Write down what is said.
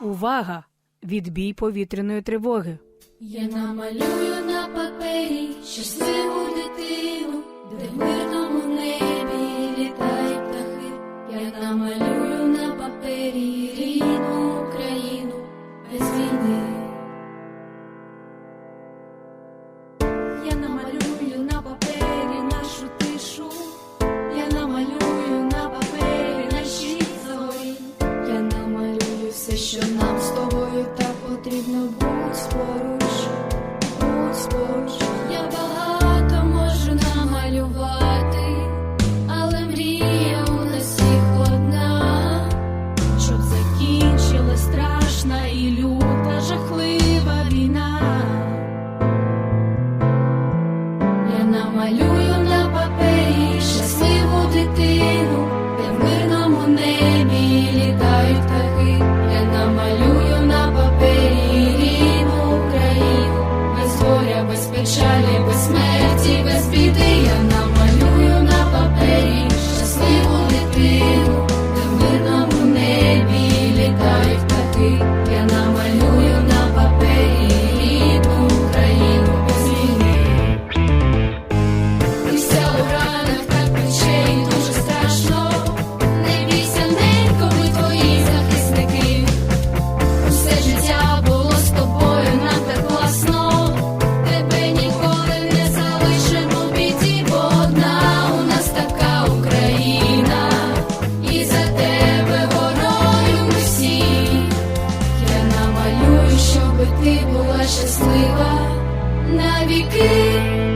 Увага! Відбій повітряної тривоги. Я намалюю на папері щасливу дитину, де в мирному небі літають птахи. Я намалюю на папері рідну Україну без війни. Що нам з тобою так потрібно. Будь поруч, будь поруч. Я багато можу намалювати, але мрія у нас всіх одна, щоб закінчилась страшна і люта жахлива війна. Я намалюю на папері щасливу дитину, щаслива на віки.